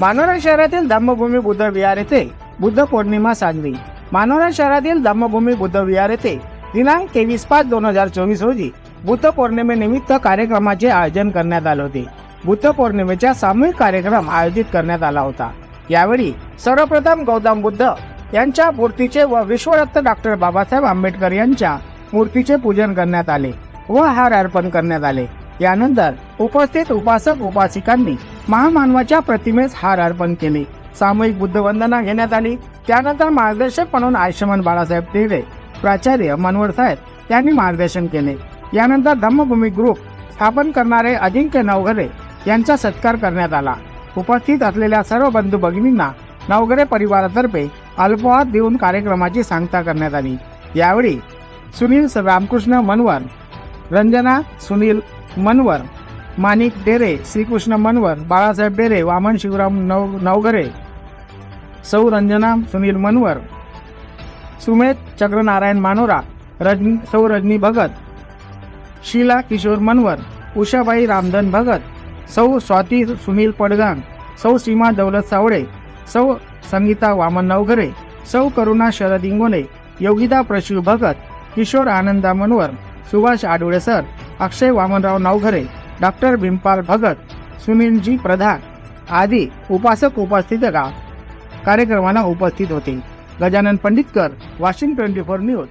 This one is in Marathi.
मानोरा शहरातील धम्मभूमी बुद्ध विहार येथे बुद्ध पौर्णिमा साजरी. मानोरा शहरातील धम्मभूमी बुद्ध विहार येथे दिनांक तेवीस पाच दोन हजार चोवीस रोजी बुद्ध पौर्णिमेनिमित्त कार्यक्रमाचे आयोजन करण्यात आले होते. बुद्ध पौर्णिमेचा सामूहिक कार्यक्रम आयोजित करण्यात आला होता. यावेळी सर्वप्रथम गौतम बुद्ध यांच्या मूर्तीचे व विश्वरत्न डॉक्टर बाबासाहेब आंबेडकर यांच्या मूर्तीचे पूजन करण्यात आले व हार अर्पण करण्यात आले. यानंतर उपस्थित उपासक उपासिकांनी महामानवाच्या प्रतिमेस हार अर्पण केले. सामूहिक बुद्धवंदना घेण्यात आली. त्यानंतर मार्गदर्शक म्हणून आयुष्यमान बाळासाहेब टिळे प्राचार्य मनवर साहेब यांनी मार्गदर्शन केले. यानंतर धम्मभूमी ग्रुप स्थापन करणारे अजिंक्य नवघरे यांचा सत्कार करण्यात आला. उपस्थित असलेल्या सर्व बंधू भगिनींना नवघरे परिवारातर्फे अल्पहात देऊन कार्यक्रमाची सांगता करण्यात आली. यावेळी सुनील रामकृष्ण मनवर रंजना सुनील मनवर माणिक डेरे श्रीकृष्ण मनवर बाळासाहेब डेरे वामन शिवराम नव नवघरे सौ रंजना सुनील मनवर सुमेध चक्रनारायण मानोरा रजनी सौ रजनी भगत शीला किशोर मनवर उषाबाई रामधन भगत सौ स्वाती सुनील पडगांग सौ सीमा दौलत सावळे सौ संगीता वामन नवघरे सौ करुणा शरद इंगोले योगिता प्रशिव भगत किशोर आनंदा मनवर सुभाष आडुळे सर अक्षय वामनराव नवघरे डॉक्टर भीमपाल भगत सुनीलजी प्रधान आदी उपासक उपस्थित कार्यक्रमाला उपस्थित होते. Gajanan Panditkar Washim twenty four news.